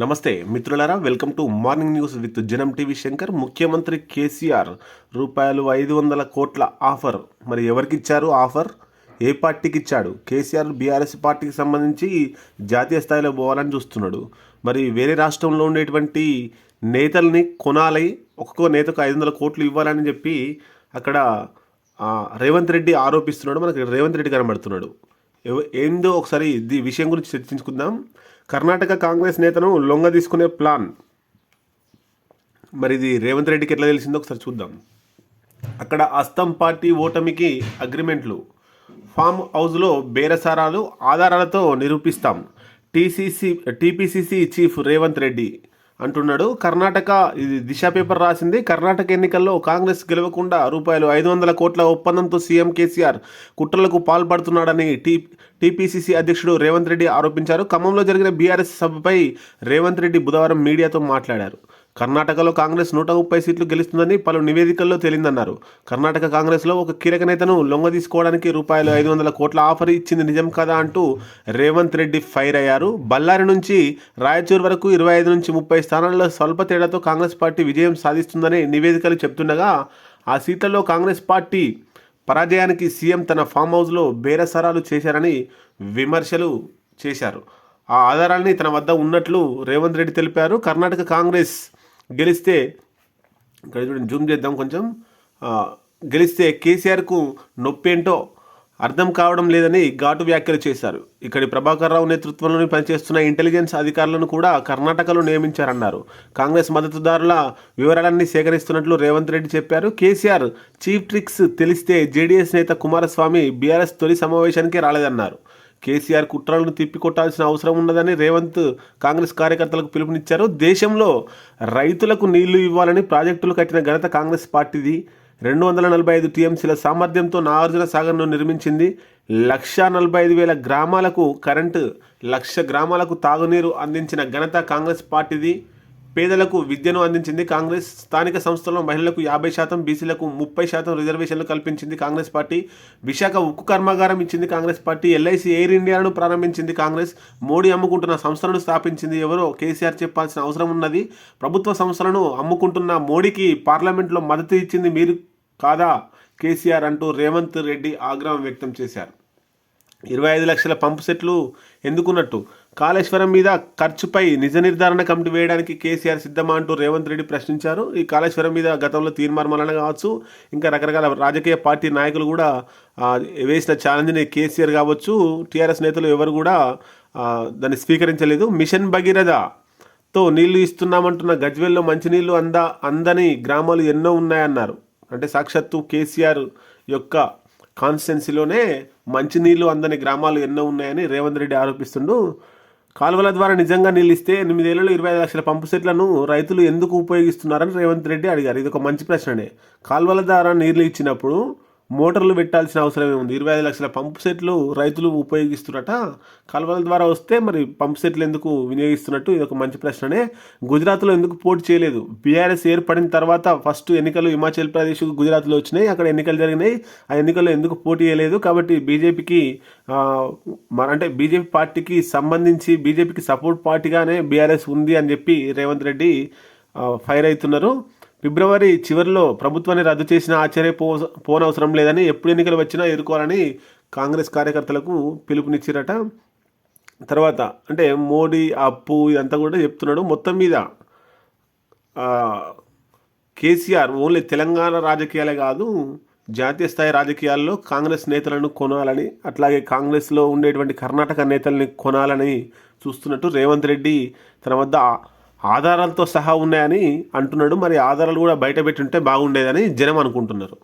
నమస్తే మిత్రులారా welcome to morning news with Janam TV Shankar. ముఖ్యమంత్రి కేసీఆర్ రూపాయలు ఐదు వందల కోట్ల ఆఫర్. మరి ఎవరికి ఇచ్చారు ఆఫర్? ఏ పార్టీకి ఇచ్చాడు కేసీఆర్ బీఆర్ఎస్ పార్టీకి సంబంధించి జాతీయ స్థాయిలో పోవాలని చూస్తున్నాడు. మరి వేరే రాష్ట్రంలో ఉండేటువంటి నేతల్ని కొనాలి ఒక్కొక్క నేతకు ఐదు వందల కోట్లు ఇవ్వాలని చెప్పి అక్కడ రేవంత్ రెడ్డి ఆరోపిస్తున్నాడు. మనకి రేవంత్ రెడ్డి కనబడుతున్నాడు. ఏందో ఒకసారి ఈ విషయం గురించి చర్చించుకుందాం. కర్ణాటక కాంగ్రెస్ నేతను లొంగ తీసుకునే ప్లాన్. మరి ఇది రేవంత్ రెడ్డికి ఎట్లా తెలిసిందో ఒకసారి చూద్దాం. అక్కడ అస్తం పార్టీ ఓటమికి అగ్రిమెంట్లు. ఫామ్ హౌస్లో బేరసారాలు ఆధారాలతో నిరూపిస్తాం. TCC TPCC chief Revanth Reddy. అంటున్నాడు. కర్ణాటక ఇది దిశ పేపర్ రాసింది. కర్ణాటక ఎన్నికల్లో కాంగ్రెస్ గెలవకుండా రూపాయలు ఐదు వందల కోట్ల ఒప్పందంతో సీఎం కేసీఆర్ కుట్రలకు పాల్పడుతున్నాడని టీ టీపీసీసీ అధ్యక్షుడు రేవంత్ రెడ్డి ఆరోపించారు. ఖమ్మంలో జరిగిన బీఆర్ఎస్ సభపై రేవంత్ రెడ్డి బుధవారం మీడియాతో మాట్లాడారు. కర్ణాటకలో కాంగ్రెస్ నూట ముప్పై సీట్లు గెలుస్తుందని పలు నివేదికల్లో తేలిందన్నారు. కర్ణాటక కాంగ్రెస్లో ఒక కీలక నేతను లొంగ తీసుకోవడానికి రూపాయలు ఐదు వందల కోట్ల ఆఫర్ ఇచ్చింది నిజం కదా అంటూ రేవంత్ రెడ్డి ఫైర్ అయ్యారు. బళ్ళారి నుంచి రాయచూర్ వరకు ఇరవై ఐదు నుంచి ముప్పై స్థానాల్లో స్వల్ప తేడాతో కాంగ్రెస్ పార్టీ విజయం సాధిస్తుందని నివేదికలు చెప్తుండగా ఆ సీట్లలో కాంగ్రెస్ పార్టీ పరాజయానికి సీఎం తన ఫామ్ హౌస్లో బేరసరాలు చేశారని విమర్శలు చేశారు. ఆ ఆధారాన్ని తన వద్ద ఉన్నట్లు రేవంత్ రెడ్డి తెలిపారు. కర్ణాటక కాంగ్రెస్ గెలిస్తే ఇక్కడ చూడండి జూమ్ చేద్దాం కొంచెం. గెలిస్తే కేసీఆర్కు నొప్పేంటో అర్థం కావడం లేదని ఘాటు వ్యాఖ్యలు చేశారు. ఇక్కడి ప్రభాకర్ రావు నేతృత్వంలోని పనిచేస్తున్న ఇంటెలిజెన్స్ అధికారులను కూడా కర్ణాటకలో నియమించారన్నారు. కాంగ్రెస్ మద్దతుదారుల వివరాలన్నీ సేకరిస్తున్నట్లు రేవంత్ రెడ్డి చెప్పారు. కేసీఆర్ చీఫ్ ట్రిక్స్ తెలిస్తే జేడీఎస్ నేత కుమారస్వామి బీఆర్ఎస్ తొలి సమావేశానికి రాలేదన్నారు. కేసీఆర్ కుట్రలను తిప్పికొట్టాల్సిన అవసరం ఉన్నదని రేవంత్ కాంగ్రెస్ కార్యకర్తలకు పిలుపునిచ్చారు. దేశంలో రైతులకు నీళ్ళు ఇవ్వాలని ప్రాజెక్టులు కట్టిన ఘనత కాంగ్రెస్ పార్టీది. రెండు వందల నలభై ఐదు టీఎంసీల సామర్థ్యంతో నాగార్జున సాగర్ను నిర్మించింది. లక్ష నలభై ఐదు వేల గ్రామాలకు కరెంటు లక్ష గ్రామాలకు తాగునీరు అందించిన ఘనత కాంగ్రెస్ పార్టీది. పేదలకు విద్యను అందించింది కాంగ్రెస్. స్థానిక సంస్థల్లో మహిళలకు యాభై శాతం బీసీలకు ముప్పై శాతం రిజర్వేషన్లు కల్పించింది కాంగ్రెస్ పార్టీ. విశాఖ ఉక్కు కర్మాగారం ఇచ్చింది కాంగ్రెస్ పార్టీ. ఎల్ఐసి ఎయిర్ ఇండియాను ప్రారంభించింది కాంగ్రెస్. మోడీ అమ్ముకుంటున్న సంస్థలను స్థాపించింది ఎవరో కేసీఆర్ చెప్పాల్సిన అవసరం ఉన్నది. ప్రభుత్వ సంస్థలను అమ్ముకుంటున్న మోడీకి పార్లమెంట్లో మద్దతు ఇచ్చింది మీరు కాదా? కేసీఆర్ అంటూ రేవంత్ రెడ్డి ఆగ్రహం వ్యక్తం చేశారు. ఇరవై ఐదు లక్షల పంపు సెట్లు ఎందుకున్నట్టు? కాళేశ్వరం మీద ఖర్చుపై నిజ నిర్ధారణ కమిటీ వేయడానికి కేసీఆర్ సిద్ధమా అంటూ రేవంత్ రెడ్డి ప్రశ్నించారు. ఈ కాళేశ్వరం మీద గతంలో తీర్మానం కావచ్చు ఇంకా రకరకాల రాజకీయ పార్టీ నాయకులు కూడా వేసిన ఛాలెంజ్ని కేసీఆర్ కావచ్చు టీఆర్ఎస్ నేతలు ఎవరు కూడా దాన్ని స్వీకరించలేదు. మిషన్ భగీరథ తో నీళ్ళు ఇస్తున్నామంటున్న గజ్వెల్లో మంచినీళ్ళు అంద అందని గ్రామాలు ఎన్నో ఉన్నాయన్నారు. అంటే సాక్షాత్తు కేసీఆర్ యొక్క కాన్స్టిట్యున్సీలోనే మంచినీళ్ళు అందని గ్రామాలు ఎన్నో ఉన్నాయని రేవంత్ రెడ్డి ఆరోపిస్తుండు. కాలువల ద్వారా నిజంగా నీళ్ళు ఇస్తే ఎనిమిదేళ్ళలో ఇరవై ఐదు లక్షల పంపు సెట్లను రైతులు ఎందుకు ఉపయోగిస్తున్నారని రేవంత్ రెడ్డి అడిగారు. ఇది ఒక మంచి ప్రశ్ననే. కాలువల ద్వారా నీళ్ళు ఇచ్చినప్పుడు మోటార్లు పెట్టాల్సిన అవసరం ఏముంది? ఇరవై ఐదు లక్షల పంప్ సెట్లు రైతులు ఉపయోగిస్తున్నట. కాలువల ద్వారా వస్తే మరి పంప్ సెట్లు ఎందుకు వినియోగిస్తున్నట్టు ఇది ఒక మంచి ప్రశ్ననే. గుజరాత్లో ఎందుకు పోటీ చేయలేదు? బీఆర్ఎస్ ఏర్పడిన తర్వాత ఫస్ట్ ఎన్నికలు హిమాచల్ ప్రదేశ్ గుజరాత్లో వచ్చినాయి. అక్కడ ఎన్నికలు జరిగినాయి. ఆ ఎన్నికల్లో ఎందుకు పోటీ చేయలేదు? కాబట్టి బీజేపీకి మన అంటే బీజేపీ పార్టీకి సంబంధించి బీజేపీకి సపోర్ట్ పార్టీగానే బీఆర్ఎస్ ఉంది అని చెప్పి రేవంత్ రెడ్డి ఫైర్ అవుతున్నారు. ఫిబ్రవరి చివరిలో ప్రభుత్వాన్ని రద్దు చేసిన ఆశ్చర్య పో పోనవసరం లేదని ఎప్పుడు ఎన్నికలు వచ్చినా ఎదుర్కోవాలని కాంగ్రెస్ కార్యకర్తలకు పిలుపునిచ్చారట. తర్వాత అంటే మోడీ అప్పు ఇదంతా కూడా చెప్తున్నాడు. మొత్తం మీద కేసీఆర్ ఓన్లీ తెలంగాణ రాజకీయాలే కాదు జాతీయ స్థాయి రాజకీయాల్లో కాంగ్రెస్ నేతలను కొనాలని అట్లాగే కాంగ్రెస్లో ఉండేటువంటి కర్ణాటక నేతల్ని కొనాలని చూస్తున్నట్టు రేవంత్ రెడ్డి తన వద్ద ఆధారాలతో సహా ఉన్నాయని అంటున్నాడు. మరి ఆధారాలు కూడా బయట పెట్టి ఉంటే బాగుండేదని జనం అనుకుంటున్నారు.